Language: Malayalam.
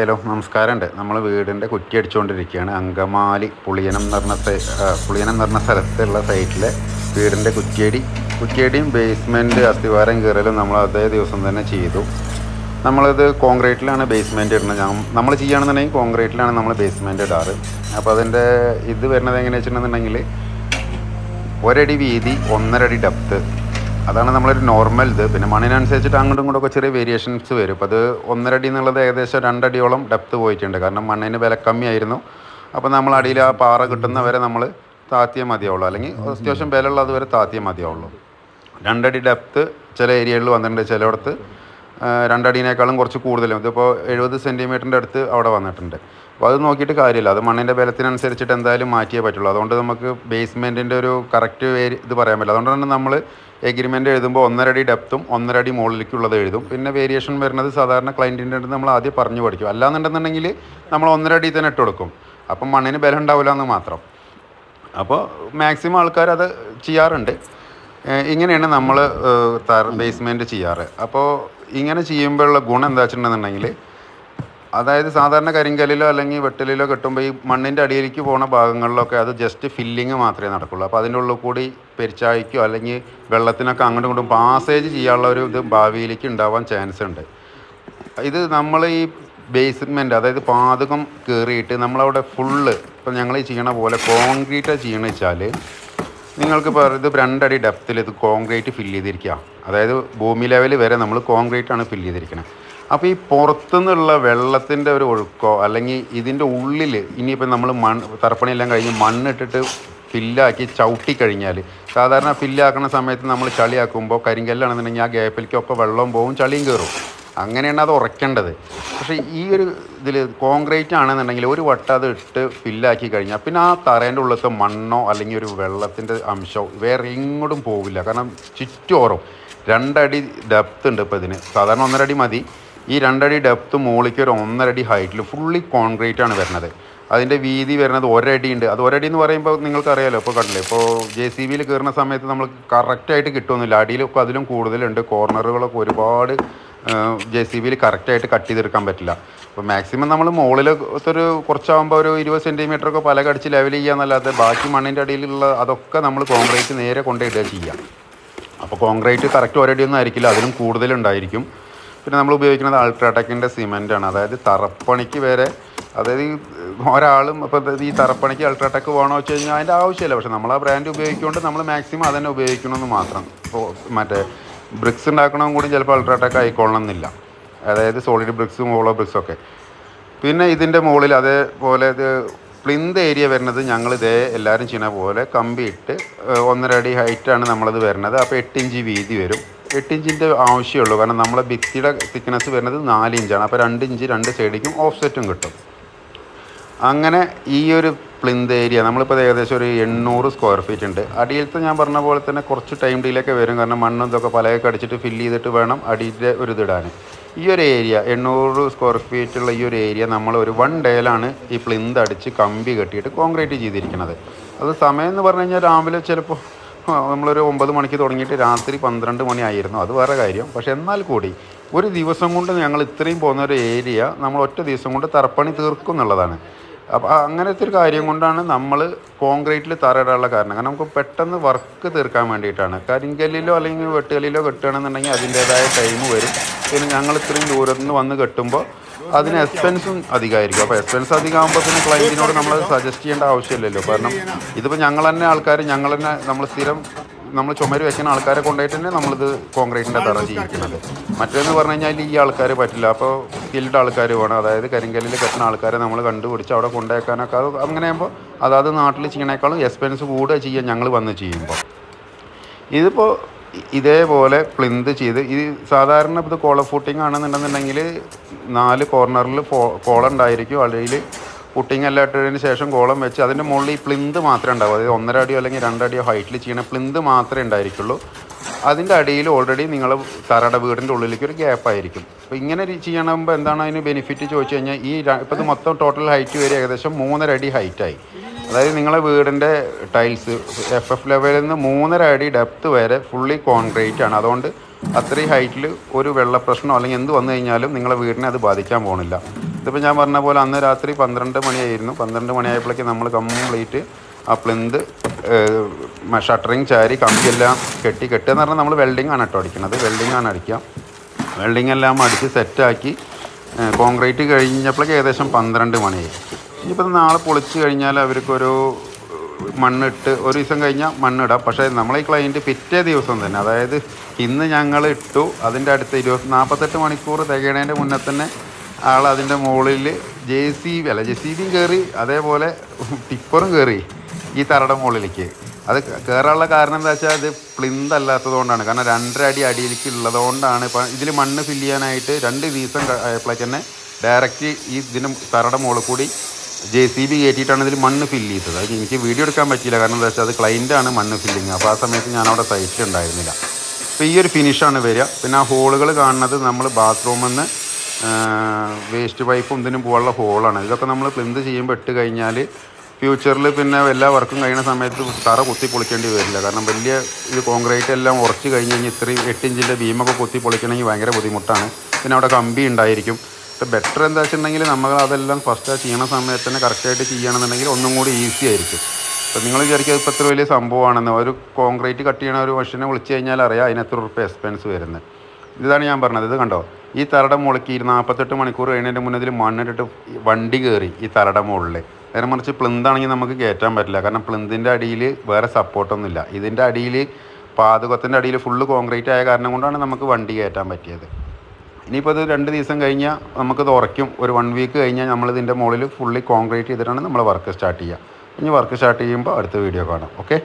ഹലോ നമസ്കാരമുണ്ട്. നമ്മൾ വീടിന്റെ കുറ്റി അടിച്ചുകൊണ്ടിരിക്കുകയാണ്. അങ്കമാലി പുളിയനം എന്ന് പറഞ്ഞ പുളിയനം എന്ന് പറഞ്ഞ സ്ഥലത്തുള്ള സൈറ്റിലെ വീടിന്റെ കുറ്റിയടി. കുറ്റിയടിയും ബേസ്മെന്റ് അസ്ഥിവാരം കയറലും നമ്മൾ അതേ ദിവസം തന്നെ ചെയ്തു. നമ്മളത് കോൺക്രീറ്റിലാണ് ബേസ്മെന്റ് ഇടുന്നത്. നമ്മൾ ചെയ്യുകയാണെന്നുണ്ടെങ്കിൽ കോൺക്രീറ്റിലാണ് നമ്മൾ ബേസ്മെന്റ് ഇടാറ്. അപ്പോൾ അതിന്റെ ഇത് വരുന്നത് എങ്ങനെയാണെന്ന് വെച്ചിട്ടുണ്ടെന്നുണ്ടെങ്കിൽ ഒരടി വീതി ഒന്നര അടി ഡെപ്ത്ത് അതാണ് നമ്മളൊരു നോർമൽ ഇത്. പിന്നെ മണ്ണിനനുസരിച്ചിട്ട് അങ്ങോട്ടും ഇങ്ങോട്ടും ഒക്കെ ചെറിയ വേരിയേഷൻസ് വരും. അപ്പോൾ അത് ഒന്നരടി എന്നുള്ളത് ഏകദേശം രണ്ടടിയോളം ഡെപ്ത്ത് പോയിട്ടുണ്ട്. കാരണം മണ്ണിന് വില കമ്മിയായിരുന്നു. അപ്പോൾ നമ്മൾ അടിയിൽ ആ പാറ കിട്ടുന്നവരെ നമ്മൾ താത്തിയേ മതിയാവുള്ളൂ. അല്ലെങ്കിൽ അത്യാവശ്യം ഉള്ളത് വരെ താത്തിയേ മതിയാവുള്ളൂ. രണ്ടടി ഡെപ്ത്ത് ചില ഏരിയകളിൽ വന്നിട്ടുണ്ട്. ചിലയിടത്ത് രണ്ടടിനേക്കാളും കുറച്ച് കൂടുതലും. ഇതിപ്പോൾ എഴുപത് സെന്റിമീറ്ററിന്റെ അടുത്ത് അവിടെ വന്നിട്ടുണ്ട്. അപ്പോൾ അത് നോക്കിയിട്ട് കാര്യമില്ല. അത് മണ്ണിന്റെ ബലത്തിനനുസരിച്ചിട്ട് എന്തായാലും മാറ്റിയേ പറ്റുള്ളൂ. അതുകൊണ്ട് നമുക്ക് ബേസ്മെന്റിന്റെ ഒരു കറക്റ്റ് ഇത് പറയാൻ പറ്റില്ല. അതുകൊണ്ട് തന്നെ നമ്മൾ എഗ്രിമെന്റ് എഴുതുമ്പോൾ ഒന്നരടി ഡെപ്തും ഒന്നരടി മുകളിലേക്കുള്ളത് എഴുതും. പിന്നെ വേരിയേഷൻ വരുന്നത് സാധാരണ ക്ലയന്റിന്റെ അടുത്ത് നമ്മൾ ആദ്യം പറഞ്ഞു പഠിക്കും. അല്ലാന്നുണ്ടെന്നുണ്ടെങ്കിൽ നമ്മൾ ഒന്നരടി തന്നെ ഇട്ട് കൊടുക്കും. അപ്പം മണ്ണിന് ബലം ഉണ്ടാവില്ല എന്ന് മാത്രം. അപ്പോൾ മാക്സിമം ആൾക്കാർ അത് ചെയ്യാറുണ്ട്. ഇങ്ങനെയാണ് നമ്മൾ ബേസ്മെന്റ് ചെയ്യാറ്. അപ്പോൾ ഇങ്ങനെ ചെയ്യുമ്പോഴുള്ള ഗുണം എന്താ വെച്ചിട്ടുണ്ടെന്നുണ്ടെങ്കിൽ അതായത് സാധാരണ കരിങ്കല്ലിലോ അല്ലെങ്കിൽ വെട്ടലിലോ കെട്ടുമ്പോൾ ഈ മണ്ണിന്റെ അടിയിലേക്ക് പോണ ഭാഗങ്ങളിലൊക്കെ അത് ജസ്റ്റ് ഫില്ലിങ് മാത്രമേ നടക്കുള്ളൂ. അപ്പോൾ അതിന്റെ ഉള്ളിൽ കൂടി പെരിച്ചായ്ക്കോ അല്ലെങ്കിൽ വെള്ളത്തിനൊക്കെ അങ്ങോട്ടും ഇങ്ങോട്ടും പാസേജ് ചെയ്യാനുള്ള ഒരു ഇത് ഭാവിയിലേക്ക് ഉണ്ടാവാൻ ചാൻസ് ഉണ്ട്. ഇത് നമ്മൾ ഈ ബേസ്മെന്റ് അതായത് പാതകം കയറിയിട്ട് നമ്മളവിടെ ഫുള്ള് ഇപ്പം ഞങ്ങൾ ചെയ്യണ പോലെ കോൺക്രീറ്റ് ചെയ്യണ വെച്ചാൽ നിങ്ങൾക്ക് ഇപ്പോൾ ഇത് രണ്ടടി ഡെപ്തിൽ ഇത് കോൺക്രീറ്റ് ഫില്ല് ചെയ്തിരിക്കുക അതായത് ഭൂമി ലെവൽ വരെ നമ്മൾ കോൺക്രീറ്റ് ആണ് ഫില്ല് ചെയ്തിരിക്കുന്നത് അപ്പോൾ ഈ പുറത്തുനിന്നുള്ള വെള്ളത്തിന്റെ ഒരു ഒഴുക്കോ അല്ലെങ്കിൽ ഇതിന്റെ ഉള്ളിൽ ഇനിയിപ്പോൾ നമ്മൾ മണ്ണ് തറപ്പണിയെല്ലാം കഴിഞ്ഞ് മണ്ണിട്ടിട്ട് ഫില്ലാക്കി ചവിട്ടി കഴിഞ്ഞാൽ സാധാരണ ഫില്ലാക്കുന്ന സമയത്ത് നമ്മൾ ചളിയാക്കുമ്പോൾ കരിങ്കല്ലാണെന്നുണ്ടെങ്കിൽ ആ ഗ്യാപ്പിലേക്കൊക്കെ വെള്ളവും പോവും ചളിയും കയറും അങ്ങനെയാണ് അത് ഉറയ്ക്കേണ്ടത്. പക്ഷേ ഈ ഒരു ഇതിൽ കോൺക്രീറ്റ് ആണെന്നുണ്ടെങ്കിൽ ഒരു വട്ടം അത് ഇട്ട് ഫില്ലാക്കി കഴിഞ്ഞാൽ പിന്നെ ആ തറേന്റെ ഉള്ളത്ത് മണ്ണോ അല്ലെങ്കിൽ ഒരു വെള്ളത്തിന്റെ അംശമോ വേറെ എങ്ങോട്ടും പോവില്ല. കാരണം ചുറ്റോറും രണ്ടടി ഡെപ്ത് ഉണ്ട് ഇപ്പോൾ ഇതിന്. സാധാരണ ഒന്നര അടി മതി. ഈ രണ്ടടി ഡെപ്ത് മുകളിലേക്ക് ഒരു ഒന്നര അടി ഹൈറ്റിൽ ഫുള്ളി കോൺക്രീറ്റ് ആണ് വരുന്നത്. അതിന്റെ വീതി വരുന്നത് ഒരടി ഉണ്ട്. അത് ഒരടി എന്ന് പറയുമ്പോൾ നിങ്ങൾക്കറിയാലോ ഇപ്പോൾ കണ്ടില്ലേ ഇപ്പോൾ ജെ സി ബിയിൽ കയറുന്ന സമയത്ത് നമ്മൾ കറക്റ്റായിട്ട് കിട്ടുമൊന്നുമില്ല അടിയിലൊക്കെ അതിലും കൂടുതലുണ്ട്. കോർണറുകളൊക്കെ ഒരുപാട് ജെ സി ബിയിൽ കറക്റ്റായിട്ട് കട്ട് ചെയ്തെടുക്കാൻ പറ്റില്ല. അപ്പോൾ മാക്സിമം നമ്മൾ മുകളിൽ ഒരു കുറച്ചാകുമ്പോൾ ഒരു ഇരുപത് സെന്റിമീറ്റർ ഒക്കെ പല കടിച്ച് ലെവൽ ചെയ്യുക എന്നല്ലാതെ ബാക്കി മണ്ണിന്റെ അടിയിലുള്ള അതൊക്കെ നമ്മൾ കോൺക്രീറ്റ് നേരെ കൊണ്ടിടുക ചെയ്യാം അപ്പോൾ കോൺക്രീറ്റ് കറക്റ്റ് ഒരടിയൊന്നും ആയിരിക്കില്ല അതിലും കൂടുതലുണ്ടായിരിക്കും പിന്നെ നമ്മൾ ഉപയോഗിക്കുന്നത് അൾട്രാടെക്കിന്റെ ആണ്. അതായത് തറപ്പണിക്ക് വരെ അതായത് ഈ ഒരാളും ഇപ്പോൾ ഈ തറപ്പണിക്ക് അൾട്രാടെക്ക് വേണോ വെച്ച് കഴിഞ്ഞാൽ അതിന്റെ ആവശ്യമില്ല. പക്ഷേ നമ്മൾ ആ ബ്രാൻഡ് ഉപയോഗിക്കുകൊണ്ട് നമ്മൾ മാക്സിമം അതന്നെ ഉപയോഗിക്കണമെന്ന് മാത്രം. ഇപ്പോൾ മറ്റേ ബ്രിക്സ് ഉണ്ടാക്കണമെങ്കിൽ കൂടി ചിലപ്പോൾ അൾട്രാടെക് ആയിക്കൊള്ളണം എന്നില്ല അതായത് സോളിഡ് ബ്രിക്സും ഹോളോ ബ്രിക്സൊക്കെ പിന്നെ ഇതിന്റെ മുകളിൽ അതേപോലെ ഇത് പ്ലിന്ത് ഏരിയ വരുന്നത് ഞങ്ങൾ ഇതേ എല്ലാവരും ചെയ്യുന്ന പോലെ കമ്പി ഇട്ട് ഒന്നര അടി ഹൈറ്റാണ് നമ്മളത് വരുന്നത്. അപ്പോൾ എട്ടിഞ്ച് വീതി വരും. എട്ടിഞ്ചിന്റെ ആവശ്യമുള്ളൂ കാരണം നമ്മളെ ഭിത്തിയുടെ തിക്നെസ് വരുന്നത് നാല് ഇഞ്ചാണ് അപ്പോൾ രണ്ട് ഇഞ്ച് രണ്ട് സൈഡിലേക്കും ഓഫ്സെറ്റും കിട്ടും. അങ്ങനെ ഈ ഒരു പ്ലിന്ത് ഏരിയ നമ്മളിപ്പോൾ ഏകദേശം ഒരു എണ്ണൂറ് സ്ക്വയർ ഫീറ്റ് ഉണ്ട്. അടിയിലത്തെ ഞാൻ പറഞ്ഞ പോലെ തന്നെ കുറച്ച് ടൈം ഡീലൊക്കെ വരും. കാരണം മണ്ണും ഇതൊക്കെ പലയൊക്കെ അടിച്ചിട്ട് ഫില്ല് ചെയ്തിട്ട് വേണം അടിയിലെ ഒരു ഇതിടാൻ ഈ ഒരു ഏരിയ എണ്ണൂറ് സ്ക്വയർ ഫീറ്റ് ഉള്ള ഈ ഒരു ഏരിയ നമ്മൾ ഒരു വൺ ഡേയിലാണ് ഈ പ്ലിന്ത് അടിച്ച് കമ്പി കെട്ടിയിട്ട് കോൺക്രീറ്റ് ചെയ്തിരിക്കുന്നത്. അത് സമയം എന്ന് പറഞ്ഞു കഴിഞ്ഞാൽ രാവിലെ ചിലപ്പോൾ നമ്മളൊരു ഒമ്പത് മണിക്ക് തുടങ്ങിയിട്ട് രാത്രി പന്ത്രണ്ട് മണിയായിരുന്നു അത് വേറെ കാര്യം. പക്ഷേ എന്നാൽ കൂടി ഒരു ദിവസം കൊണ്ട് ഞങ്ങൾ ഇത്രയും പോകുന്ന ഒരു ഏരിയ നമ്മൾ ഒറ്റ ദിവസം കൊണ്ട് തറപ്പണി തീർക്കും എന്നുള്ളതാണ്. അപ്പോൾ അങ്ങനത്തെ ഒരു കാര്യം കൊണ്ടാണ് നമ്മൾ കോൺക്രീറ്റിൽ തറയിടാനുള്ള കാരണം. കാരണം നമുക്ക് പെട്ടെന്ന് വർക്ക് തീർക്കാൻ വേണ്ടിയിട്ടാണ്. കരിങ്കല്ലിലോ അല്ലെങ്കിൽ വെട്ടുകല്ലിലോ കെട്ടുകയാണെന്നുണ്ടെങ്കിൽ അതിന്റേതായ ടൈം വരും. പിന്നെ ഞങ്ങൾ ഇത്രയും ദൂരത്തു നിന്ന് വന്ന് കെട്ടുമ്പോൾ അതിന് എക്സ്പെൻസും അധികമായിരിക്കും. അപ്പോൾ എക്സ്പെൻസ് അധികമാകുമ്പോൾ പിന്നെ ക്ലയന്റിനോട് നമ്മൾ സജസ്റ്റ് ചെയ്യേണ്ട ആവശ്യമില്ലല്ലോ. കാരണം ഇതിപ്പോൾ ഞങ്ങൾ തന്നെ ആൾക്കാർ ഞങ്ങൾ തന്നെ നമ്മൾ സ്ഥിരം നമ്മൾ ചുമര് വെക്കുന്ന ആൾക്കാരെ കൊണ്ടായിട്ട് തന്നെ നമ്മളിത് കോൺക്രീറ്റിന്റെ തറ ചെയ്യിക്കുന്നത് മറ്റേന്ന് പറഞ്ഞു കഴിഞ്ഞാൽ ഈ ആൾക്കാർ പറ്റില്ല. അപ്പോൾ സ്കിൽഡ് ആൾക്കാർ വേണം. അതായത് കരിങ്കല്ലിൽ കെട്ടുന്ന ആൾക്കാരെ നമ്മൾ കണ്ടുപിടിച്ച് അവിടെ കൊണ്ടുപോയേക്കാനൊക്കെ അത് അങ്ങനെ ആകുമ്പോൾ അതാത് നാട്ടിൽ ചെയ്യണേക്കാളും എക്സ്പെൻസ് കൂടുക ചെയ്യാൻ ഞങ്ങൾ വന്ന് ചെയ്യുമ്പോൾ ഇതിപ്പോൾ ഇതേപോലെ പ്ലിന്ത് ചെയ്ത് ഇത് സാധാരണ ഇത് കോള ഫൂട്ടിങ് ആണെന്നുണ്ടെന്നുണ്ടെങ്കിൽ നാല് കോർണറിൽ കോളുണ്ടായിരിക്കും അതിൽ ഫുട്ടിങ് എല്ലാം ഇട്ടതിന് ശേഷം കോളം വെച്ച് അതിന്റെ മുകളിൽ ഈ പ്ലിന്ത് മാത്രമേ ഉണ്ടാവൂ. അതായത് ഒന്നര അടിയോ അല്ലെങ്കിൽ രണ്ടടിയോ ഹൈറ്റിൽ ചെയ്യണ പ്ലിന്ത് മാത്രമേ ഉണ്ടായിരിക്കുള്ളൂ. അതിന്റെ അടിയിൽ ഓൾറെഡി നിങ്ങൾ തറയുടെ വീടിന്റെ ഉള്ളിലേക്ക് ഒരു ഗ്യാപ്പ് ആയിരിക്കും. അപ്പോൾ ഇങ്ങനെ ചെയ്യണമ്പോൾ എന്താണ് അതിന് ബെനിഫിറ്റ് ചോദിച്ചു കഴിഞ്ഞാൽ ഈ ഇപ്പോൾ ഇത് മൊത്തം ടോട്ടൽ ഹൈറ്റ് വരെ ഏകദേശം മൂന്നര അടി ഹൈറ്റായി അതായത് നിങ്ങളെ വീടിന്റെ ടൈൽസ് എഫ് എഫ് ലെവലിൽ നിന്ന് മൂന്നര അടി ഡെപ്ത് വരെ ഫുള്ളി കോൺക്രീറ്റ് ആണ്. അതുകൊണ്ട് അത്രയും ഹൈറ്റിൽ ഒരു വെള്ള പ്രശ്നമോ അല്ലെങ്കിൽ എന്ത് വന്നു കഴിഞ്ഞാലും നിങ്ങളെ വീടിനെ അത് ബാധിക്കാൻ പോകണില്ല ഇതിപ്പോൾ ഞാൻ പറഞ്ഞ പോലെ അന്ന് രാത്രി പന്ത്രണ്ട് മണിയായിരുന്നു. പന്ത്രണ്ട് മണിയായപ്പോഴേക്ക് നമ്മൾ കംപ്ലീറ്റ് ആ പ്ലിന്ത് ഷട്ടറിങ് ചാരി കമ്പിയെല്ലാം കെട്ടി കെട്ടുക എന്ന് പറഞ്ഞാൽ നമ്മൾ വെൽഡിംഗ് ആണ് കേട്ടോ അടിക്കുന്നത് വെൽഡിംഗ് ആണ് അടിക്കുക. വെൽഡിംഗ് എല്ലാം അടിച്ച് സെറ്റാക്കി കോൺക്രീറ്റ് കഴിഞ്ഞപ്പോഴേക്ക് ഏകദേശം പന്ത്രണ്ട് മണിയായി. ഇനിയിപ്പോൾ നാളെ പൊളിച്ച് കഴിഞ്ഞാൽ അവർക്കൊരു മണ്ണിട്ട് ഒരു ദിവസം കഴിഞ്ഞാൽ മണ്ണിടാം. പക്ഷേ നമ്മളെ ക്ലയന്റ് പിറ്റേ ദിവസം തന്നെ അതായത് ഇന്ന് ഞങ്ങൾ ഇട്ടു അതിന്റെ അടുത്ത ഇരുപത്തി നാൽപ്പത്തെട്ട് മണിക്കൂർ തികയണേന്റെ മുന്നേ തന്നെ ആൾ അതിന്റെ മുകളിൽ ജെ സി ബി അല്ല ജെ സി ബിയും കയറി അതേപോലെ ടിപ്പറും കയറി ഈ തറയുടെ മുകളിലേക്ക്. അത് കയറാനുള്ള കാരണം എന്താ വെച്ചാൽ അത് പ്ലിന്ത് അല്ലാത്തത് കൊണ്ടാണ് കാരണം രണ്ടര അടി അടിയിലേക്ക് ഉള്ളതുകൊണ്ടാണ് ഇപ്പം ഇതിൽ മണ്ണ് ഫില്ല് ചെയ്യാനായിട്ട് രണ്ട് ദിവസം ആയപ്പോഴേക്ക് തന്നെ ഡയറക്റ്റ് ഈ ഇതിന്റെ തറയുടെ മുകളിൽ കൂടി ജെ സി ബി കയറ്റിയിട്ടാണ് ഇതിൽ മണ്ണ് ഫില്ല് ചെയ്തത്. അത് എനിക്ക് വീഡിയോ എടുക്കാൻ പറ്റിയില്ല. കാരണം എന്താ വെച്ചാൽ അത് ക്ലൈന്റാണ് മണ്ണ് ഫില്ലിങ് അപ്പോൾ ആ സമയത്ത് ഞാൻ അവിടെ സൈറ്റിൽ ഉണ്ടായിരുന്നില്ല. അപ്പോൾ ഈ ഒരു ഫിനിഷാണ് വരിക. പിന്നെ ആ ഹോളുകൾ കാണുന്നത് നമ്മൾ ബാത്റൂമിൽ നിന്ന് വേസ്റ്റ് പൈപ്പും ഇതിനും പോകാനുള്ള ഹോളാണ് ഇതൊക്കെ നമ്മൾ പ്ലിന്ത് ചെയ്യുമ്പോൾ ഇട്ട് കഴിഞ്ഞാൽ ഫ്യൂച്ചറിൽ പിന്നെ എല്ലാ വർക്കും കഴിയുന്ന സമയത്ത് തറ കുത്തി പൊളിക്കേണ്ടി വരില്ല. കാരണം വലിയ ഈ കോൺക്രീറ്റ് എല്ലാം ഉറച്ച് കഴിഞ്ഞ് കഴിഞ്ഞാൽ ഇത്രയും എട്ട് ഇഞ്ചിന്റെ ബീമൊക്കെ കുത്തി പൊളിക്കണമെങ്കിൽ ഭയങ്കര ബുദ്ധിമുട്ടാണ്. പിന്നെ അവിടെ കമ്പി ഉണ്ടായിരിക്കും. അപ്പോൾ ബെറ്റർ എന്താ വെച്ചിട്ടുണ്ടെങ്കിൽ നമ്മൾ അതെല്ലാം ഫസ്റ്റ് ചെയ്യണ സമയത്ത് തന്നെ കറക്റ്റായിട്ട് ചെയ്യണമെന്നുണ്ടെങ്കിൽ ഒന്നും കൂടി ഈസി ആയിരിക്കും. അപ്പോൾ നിങ്ങൾ വിചാരിക്കുക ഇപ്പോൾ ഇത്ര വലിയ സംഭവമാണെന്ന്. ഒരു കോൺക്രീറ്റ് കട്ട് ചെയ്യണ ഒരു മനുഷ്യനെ വിളിച്ചു കഴിഞ്ഞാൽ അറിയാം അതിന് എത്ര ഉറുപ്പ് എക്സ്പെൻസ് വരുന്നത്. ഇതാണ് ഞാൻ പറഞ്ഞത്. ഇത് കണ്ടോ? ഈ തറയുടെ മുകളിലേക്ക് ഈ നാൽപ്പത്തെട്ട് മണിക്കൂർ കഴിഞ്ഞതിന്റെ മുന്നേ ഇതിൽ മണ്ണിട്ടിട്ട് വണ്ടി കയറി ഈ തറയുടെ മുകളിൽ നേരെ മറിച്ച് പ്ലിന്താണെങ്കിൽ നമുക്ക് കയറ്റാൻ പറ്റില്ല. കാരണം പ്ലിന്തിന്റെ അടിയിൽ വേറെ സപ്പോർട്ടൊന്നുമില്ല. ഇതിന്റെ അടിയിൽ പാതകത്തിന്റെ അടിയിൽ ഫുള്ള് കോൺക്രീറ്റ് ആയ കാരണം കൊണ്ടാണ് നമുക്ക് വണ്ടി കയറ്റാൻ പറ്റിയത്. ഇനിയിപ്പോൾ ഇത് രണ്ട് ദിവസം കഴിഞ്ഞാൽ നമുക്കിത് ഉറയ്ക്കും. ഒരു വൺ വീക്ക് കഴിഞ്ഞാൽ നമ്മൾ ഇതിന്റെ മുകളിൽ ഫുള്ളി കോൺക്രീറ്റ് ചെയ്തിട്ടാണ് നമ്മൾ വർക്ക് സ്റ്റാർട്ട് ചെയ്യുക. ഇനി വർക്ക് സ്റ്റാർട്ട് ചെയ്യുമ്പോൾ അടുത്ത വീഡിയോ കാണാം. ഓക്കെ